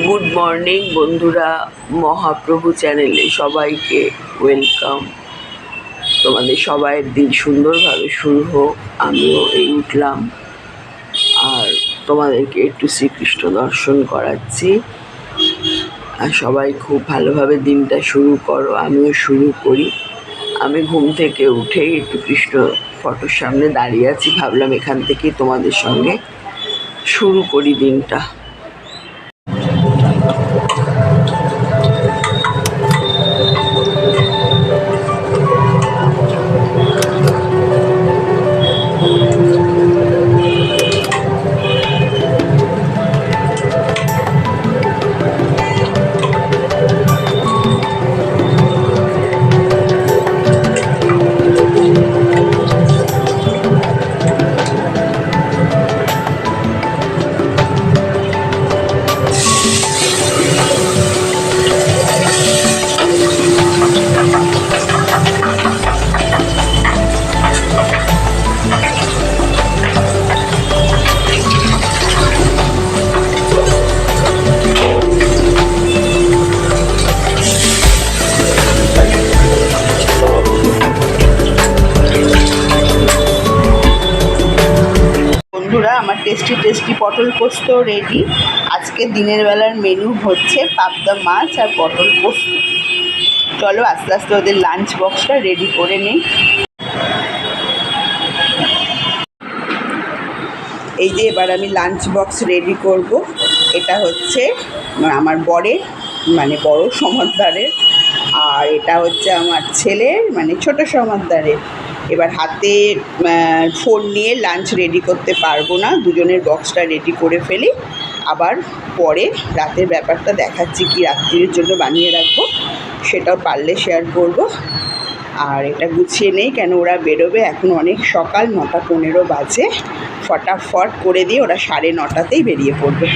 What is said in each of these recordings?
Good morning বন্ধুরা, মহাপ্রভু চ্যানেলে সবাইকে ওয়েলকাম তোমাদের সবাইয়ের দিন সুন্দরভাবে শুরু হোক, আমিও এই উঠলাম। আর তোমাদেরকে একটু শ্রীকৃষ্ণ দর্শন করাচ্ছি। আর সবাই খুব ভালোভাবে দিনটা শুরু করো, আমিও শুরু করি। আমি ঘুম থেকে উঠেই একটু কৃষ্ণ ফটোর সামনে দাঁড়িয়ে আছি, ভাবলাম এখান থেকেই তোমাদের সঙ্গে শুরু করি দিনটা। টেস্টি পটল পোস্ত রেডি আজকে দিনের বেলার মেনু হচ্ছে পাবদা মাছ আর পটল পোস্ত। চলো আস্তে আস্তে ওদের লাঞ্চ বক্সটা রেডি করে নিই। এই যে এবার আমি লাঞ্চ বক্স রেডি করব। এটা হচ্ছে আমার বরের মানে বড় সমাদদারের আর এটা হচ্ছে আমার ছেলের মানে ছোট সমাদদারের এবার হাতে ফোন নিয়ে লাঞ্চ রেডি করতে পারব না। দুজনের বক্সটা রেডি করে ফেলি। আবার পরে রাতের ব্যাপারটা দেখাচ্ছি কি রাত্রির জন্য বানিয়ে রাখব। সেটাও পারলে শেয়ার করব। আর এটা গুছিয়ে নেই কেন ওরা বেরোবে। এখন অনেক সকাল, নটা পনেরো বাজে। ফটাফট করে দিয়ে ওরা সাড়ে নটাতেই বেরিয়ে পড়বে।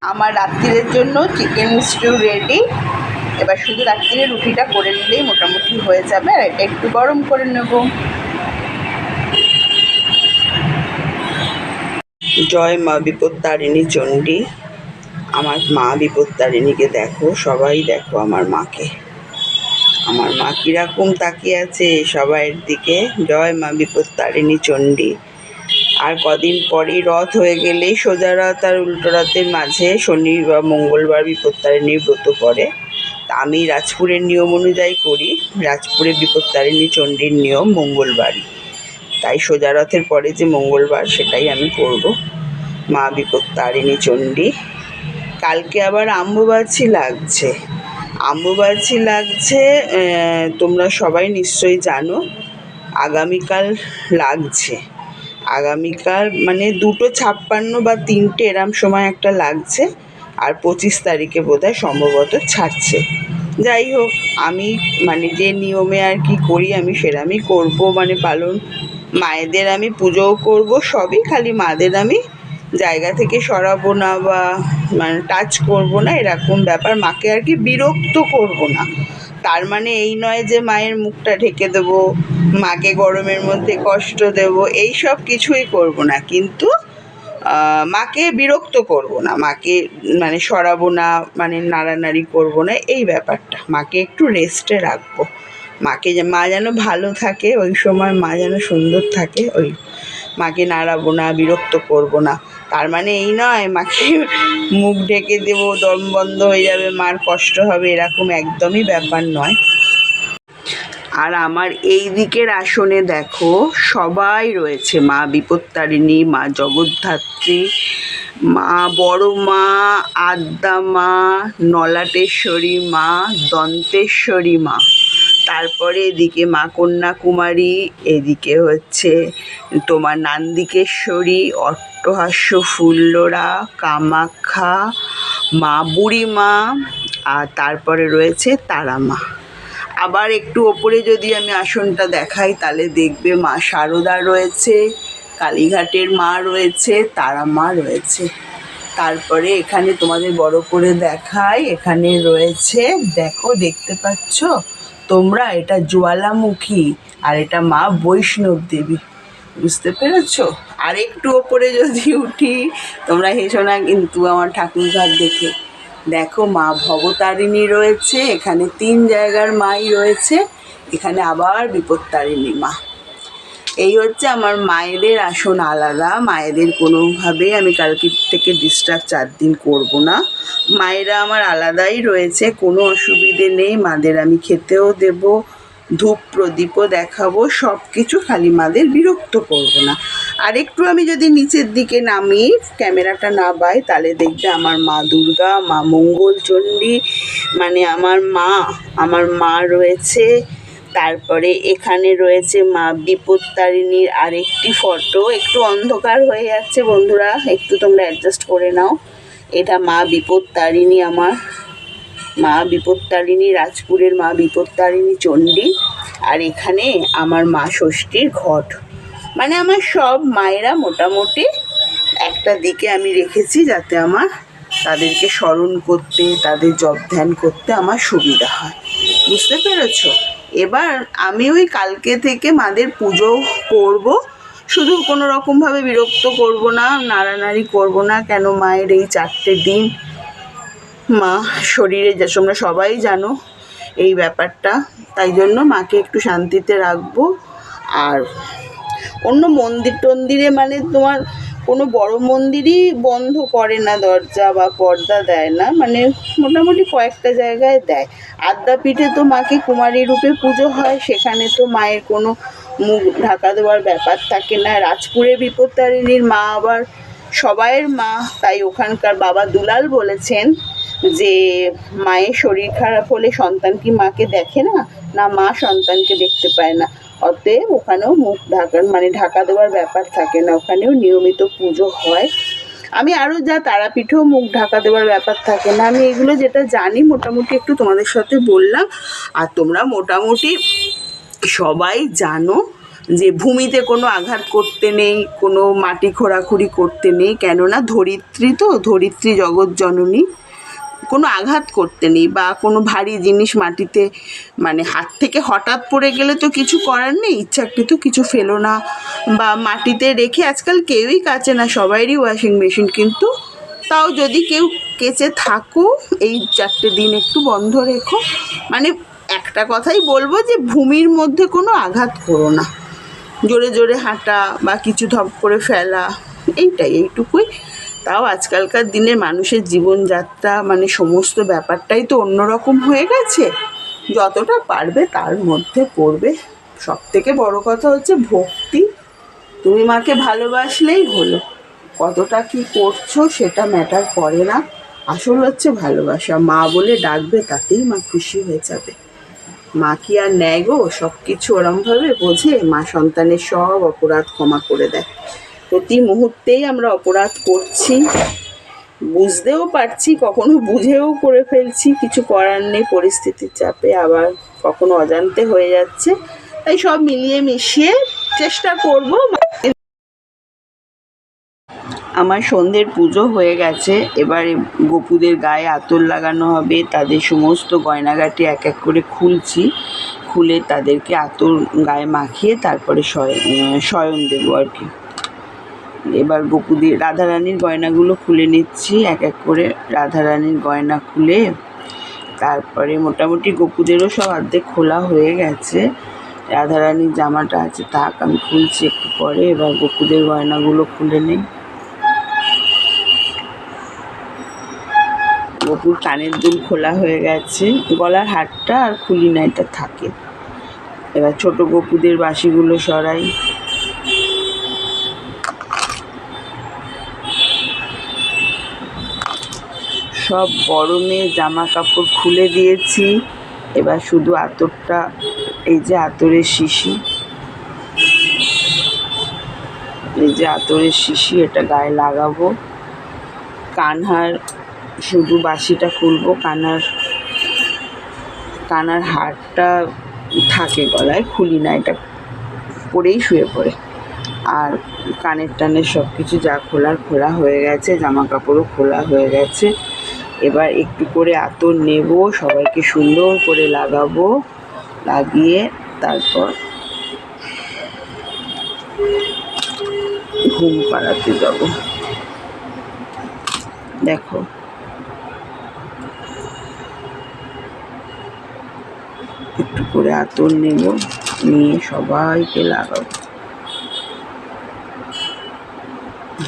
আমার রাত্রিরের জন্য চিকেন স্টিউ রেডি এবার শুধু রাত্রিরে রুটিটা করে নিলেই মোটামুটি হয়ে যাবে, আর এটা একটু গরম করে নেব। জয় মা বিপত্তারিণী চণ্ডী, আমার মা বিপত্তারিণীকে দেখো, সবাই দেখো আমার মাকে। আমার মা কীরকম তাকিয়ে আছে সবাইয়ের দিকে। জয় মা বিপত্তারিণী চণ্ডী, আর কদিন পরেই রথ হয়ে গেলেই সোজা রথ আর উল্টো রথের মাঝে শনি বা মঙ্গলবার বিপত্তারিণীর ব্রত পড়ে। আমি রাজপুরের নিয়ম অনুযায়ী করি। রাজপুরে বিপত্তারিণী চণ্ডীর নিয়ম মঙ্গলবারই। তাই সোজা রথের পরে যে মঙ্গলবার সেটাই আমি করব। মা বিপত্তারিণী চণ্ডী। কালকে আবার আম্বুবাচি লাগছে। আম্বুবাচি লাগছে তোমরা সবাই নিশ্চয়ই জানো। আগামীকাল লাগছে। আগামীকাল মানে দুটো ছাপ্পান্ন বা তিনটে এরম সময় একটা লাগছে। আর পঁচিশ তারিখে বোধহয় সম্ভবত ছাড়ছে। যাই হোক, আমি মানে যে নিয়মে আর কি করি, আমি সেরামই করব মানে পালন। মায়েদের আমি পুজোও করব, সবই খালি মাদের আমি জায়গা থেকে সরাবো না বা মানে টাচ করব না, এরকম ব্যাপার। মাকে আর কি বিরক্ত করব না। তার মানে এই নয় যে মায়ের মুখটা ঢেকে দেবো, মাকে গরমের মধ্যে কষ্ট দেব, এই সব কিছুই করব না। কিন্তু মাকে বিরক্ত করব না, মাকে মানে সরাবো না মানে নাড়ানাড়ি করব না, এই ব্যাপারটা। মাকে একটু রেস্টে রাখব। মাকে মা যেন ভালো থাকে, ওই সময় মা যেন সুন্দর থাকে, ওই মাকে নাড়াবো না, বিরক্ত করব না। তার মানে এই নয়, মাকে মুখ ঢেকে দেবো, দম বন্ধ হয়ে যাবে, মার কষ্ট হবে, এরকম একদমই ব্যাপার নয়। আর আমার এই দিকের আসনে দেখো সবাই রয়েছে, মা বিপত্তারিণী, মা জগদ্ধাত্রী, মা বড় মা আদ্যা মা, নলাটেশ্বরী মা, দন্তেশ্বরী মা। তারপরে এদিকে মা কন্যাকুমারী, এদিকে হচ্ছে তোমার নান্দিকেশ্বরী, অট্টহাস্য ফুল্লরা, কামাখ্যা, মা বুড়িমা, আর তারপরে রয়েছে তারা মা আবার একটু ওপরে যদি আমি আসনটা দেখাই, তাহলে দেখবে মা শারদা রয়েছে, কালীঘাটের মা রয়েছে, তারা মা রয়েছে। তারপরে এখানে তোমাদের বড় করে দেখাই, এখানে রয়েছে, দেখো, দেখতে পাচ্ছ? তোমরা, এটা জ্বালামুখী আর এটা মা বৈষ্ণব দেবী। বুঝতে পেরেছ? আর একটু ওপরে যদি উঠি, তোমরা হেসো না কিন্তু আমার ঠাকুরঘর দেখে। দেখো মা ভবতারিণী রয়েছে, এখানে তিন জায়গার মাই রয়েছে, এখানে আবার বিপত্তারিণী মা। এই হচ্ছে আমার মায়েদের আসন আলাদা, মায়েদের কোনোভাবে আমি কালকে থেকে ডিস্টার্ব চার দিন করব না। মায়েরা আমার আলাদাই রয়েছে, কোনো অসুবিধে নেই, মাদের আমি খেতেও দেব, ধূপ প্রদীপও দেখাবো সব কিছু খালি মাদের বিরক্ত করব না। আর একটু আমি যদি নিচের দিকে নামি, ক্যামেরাটা না পাই, তাহলে দেখবে আমার মা দুর্গা, মা মঙ্গল চণ্ডী মানে আমার মা আমার মা রয়েছে। তারপরে এখানে রয়েছে মা বিপত্তারিণীর আরেকটি ফটো। একটু অন্ধকার হয়ে যাচ্ছে বন্ধুরা, একটু তোমরা অ্যাডজাস্ট করে নাও। এটা মা বিপত্তারিণী আমার, মা বিপত্তারিণী রাজপুরের মা বিপত্তারিণী চণ্ডী। আর এখানে আমার মা ষষ্ঠীর ঘট। মানে আমার সব মায়েরা মোটামুটি একটা দিকে আমি রেখেছি যাতে আমার তাদেরকে স্মরণ করতে, তাদের জব ধ্যান করতে আমার সুবিধা হয়। বুঝতে পেরেছ? এবার আমি ওই কালকে থেকে মাদের পুজো করব। শুধু কোনো রকমভাবে বিরক্ত করব না, নাড়ানাড়ি করব না, কেন মায়ের এই চারটে দিন? মা শরীরে যে তোমরা সবাই জানো এই ব্যাপারটা, তাই জন্য মাকে একটু শান্তিতে রাখব। আর অন্য মন্দির টন্দিরে মানে তোমার কোনো বড় মন্দিরই বন্ধ করে না, দরজা বা পর্দা দেয় না মানে মোটামুটি কয়েকটা জায়গায় দেয়। আদ্যাপীঠে তো মাকে কুমারী রূপে পুজো হয়, সেখানে তো মায়ের কোনো মুখ ঢাকা দেওয়ার ব্যাপার থাকে না। রাজপুরে বিপত্তারিণীর মা আবার সবাইয়ের মা, তাই ওখানকার বাবা দুলাল বলেছেন যে মায়ের শরীর খারাপ হলে সন্তান কি মাকে দেখে না? না, মা সন্তানকে দেখতে পায় না। অতএব ওখানেও মুখ ঢাকার মানে ঢাকা দেওয়ার ব্যাপার থাকে না। ওখানেও নিয়মিত পুজো হয়। আমি আরও যা তারাপীঠেও মুখ ঢাকা দেওয়ার ব্যাপার থাকে না। আমি এগুলো যেটা জানি মোটামুটি একটু তোমাদের সাথে বললাম। আর তোমরা মোটামুটি সবাই জানো যে ভূমিতে কোনো আঘাত করতে নেই, কোনো মাটি খোঁড়াখুড়ি করতে নেই। কেননা ধরিত্রী তো, ধরিত্রী জগৎ জননী। কোনো আঘাত করতে নেই বা কোনো ভারী জিনিস মাটিতে মানে হাত থেকে হঠাৎ পড়ে গেলে তো কিছু করার নেই, ইচ্ছাকৃত কিছু ফেলো না বা মাটিতে রেখে আজকাল কেউই কাচে না, সবাইরই ওয়াশিং মেশিন কিন্তু তাও যদি কেউ কেচে থাকো, এই চারটে দিন একটু বন্ধ রেখো। মানে একটা কথাই বলব যে ভূমির মধ্যে কোনো আঘাত করো না। জোরে জোরে হাঁটা বা কিছু ধপ করে ফেলা, এইটাই, এইটুকুই। তাও আজকালকার দিনে মানুষের জীবনযাত্রা মানে সমস্ত ব্যাপারটাই তো অন্যরকম হয়ে গেছে। যতটা পারবে তার মধ্যে করবে সব থেকে বড় কথা হচ্ছে ভক্তি। তুমি মাকে ভালোবাসলেই হলো। কতটা কি করছ সেটা ম্যাটার করে না। আসল হচ্ছে ভালোবাসা। মা বলে ডাকবে তাতেই মা খুশি হয়ে যাবে। মা কি আর নেয় গো? সব কিছু ওরমভাবে বোঝে? মা সন্তানের সব অপরাধ ক্ষমা করে দেয়। প্রতি মুহূর্তেই আমরা অপরাধ করছি। বুঝতেও পারছি, কখনো বুঝেও করে ফেলছি, কিছু করার নেই, পরিস্থিতির চাপে আবার কখনো অজান্তে হয়ে যাচ্ছে। তাই সব মিলিয়ে মিশিয়ে চেষ্টা করব। আমার সন্ধ্যের পুজো হয়ে গেছে, এবারে গোপুদের গায়ে আতর লাগানো হবে, তাদের সমস্ত গয়নাগাটি এক এক করে খুলছি। খুলে তাদেরকে আতর গায়ে মাখিয়ে তারপরে শয়- শয়ন দেবো আর কি। এবার গোপুদের রাধারানীর গয়নাগুলো খুলে নিচ্ছি, এক এক করে রাধারানীর গয়না খুলে। তারপরে মোটামুটি গোপুদেরও সব অর্ধেক খোলা হয়ে গেছে। রাধারানীর জামাটা আছে তাক আমি খুলছি একটু পরে, এবার গোপুদের গয়নাগুলো খুলে নিই। গোপুর কানের দুল খোলা হয়ে গেছে। গলার হারটা আর খুলি না এটা থাকে। এবার ছোট গোপুদের বাসিগুলো সরাই। সব গরমে জামা কাপড় খুলে দিয়েছি। এবার শুধু আতরটা এই যে আতরের শিশি। এই যে আতরের শিশি, এটা গায়ে লাগাবো। কানহার, শুধু বাসিটা খুলবো। কানার কানার হারটা থাকে গলায়, খুলি না, এটা পরেই শুয়ে পড়ে। আর কানের টানের সব কিছু যা খোলার, খোলা হয়ে গেছে জামা কাপড়ও খোলা হয়ে গেছে। এবার একটু করে আতর নেব, সবাইকে সুন্দর করে লাগাবো, লাগিয়ে তারপর ঘুম পাড়াতে যাব। দেখো। একটু করে আতর নেব, নিয়ে সবাইকে লাগাবো।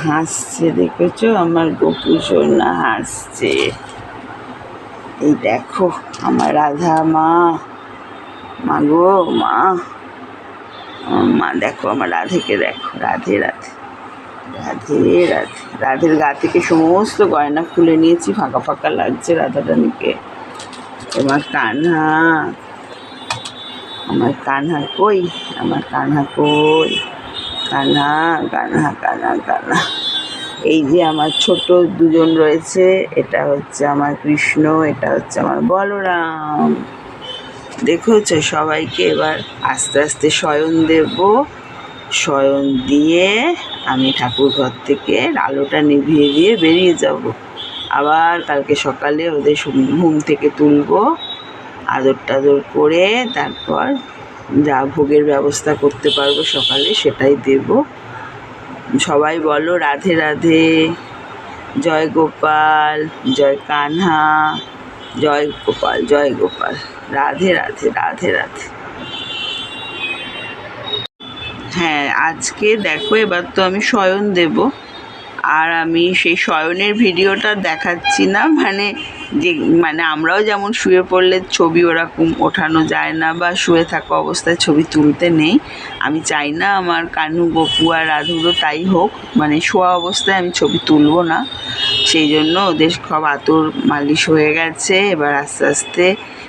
হাসছে, দেখেছ? আমার গোপু সোনা হাসছে। এই দেখো, আমার রাধা মা। মা গো, মা। মা, দেখো, আমার রাধেকে দেখো, রাধে রাধে। রাধে রাধে। রাধের গা থেকে সমস্ত গয়না খুলে নিয়েছি, ফাঁকা ফাঁকা লাগছে রাধা রানীকে তোমার কান্হা। আমার কানহা কই? আমার কান্হা কই? কান্হা কানা কানা কানা। এই যে আমার ছোট দুজন রয়েছে, এটা হচ্ছে আমার কৃষ্ণ, এটা হচ্ছে আমার বলরাম। দেখেছ? সবাইকে এবার আস্তে আস্তে শয়ন দেব। শয়ন দিয়ে আমি ঠাকুর ঘর থেকে আলোটা নিভিয়ে দিয়ে বেরিয়ে যাব। আবার কালকে সকালে ওদের ঘুম থেকে তুলবো। আদর টাদর করে তারপর যা ভোগের ব্যবস্থা করতে পারব সকালে সেটাই দেব। সবাই বলো, রাধে রাধে। জয় গোপাল, জয় কানহা। জয় গোপাল জয় গোপাল। রাধে রাধে রাধে রাধে। হ্যাঁ আজকে দেখো, এবার তো আমি শয়ন দেব। আর আমি সেই শয়নের ভিডিওটা দেখাচ্ছি না। মানে যে মানে আমরাও যেমন শুয়ে পড়লে ছবি ওরকম ওঠানো যায় না বা শুয়ে থাকা অবস্থায় ছবি তুলতে নেই। আমি চাই না আমার কানু গপু আর রাধুরও তাই হোক। মানে শোয়া অবস্থায় আমি ছবি তুলবো না। সেই জন্য ওদের সব আতর মালিশ হয়ে গেছে। এবার আস্তে আস্তে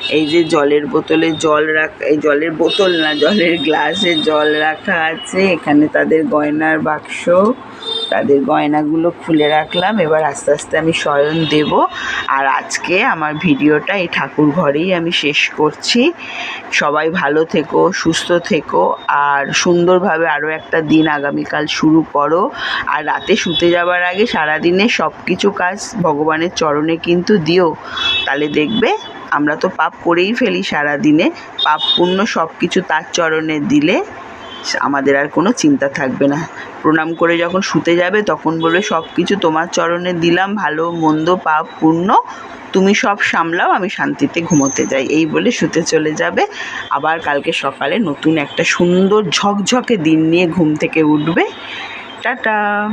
এই যে জলের বোতলে জল রাখ, এই জলের বোতল না, জলের গ্লাসে জল রাখা আছে। এখানে তাদের গয়নার বাক্স। তাদের গয়নাগুলো খুলে রাখলাম। এবার আস্তে আস্তে আমি শয়ন দেব। আর আজকে আমার ভিডিওটা এই ঠাকুর ঘরেই আমি শেষ করছি। সবাই ভালো থেকো, সুস্থ থেকো, আর সুন্দরভাবে আরও একটা দিন আগামীকাল শুরু করো। আর রাতে শুতে যাবার আগে সারাদিনে সব কিছু কাজ ভগবানের চরণে কিন্তু দিও। তাহলে দেখবে আমরা তো পাপ করেই ফেলি সারাদিনে। পাপ পুণ্য সব কিছু তার চরণে দিলে আমাদের আর কোনো চিন্তা থাকবে না। প্রণাম করে যখন শুতে যাবে তখন বলবে, সব কিছু তোমার চরণে দিলাম, ভালো, মন্দ, পাপ পূর্ণ তুমি সব সামলাও, আমি শান্তিতে ঘুমোতে যাই। এই বলে শুতে চলে যাবে। আবার কালকে সকালে নতুন একটা সুন্দর ঝকঝকে দিন নিয়ে ঘুম থেকে উঠবে। টাটা।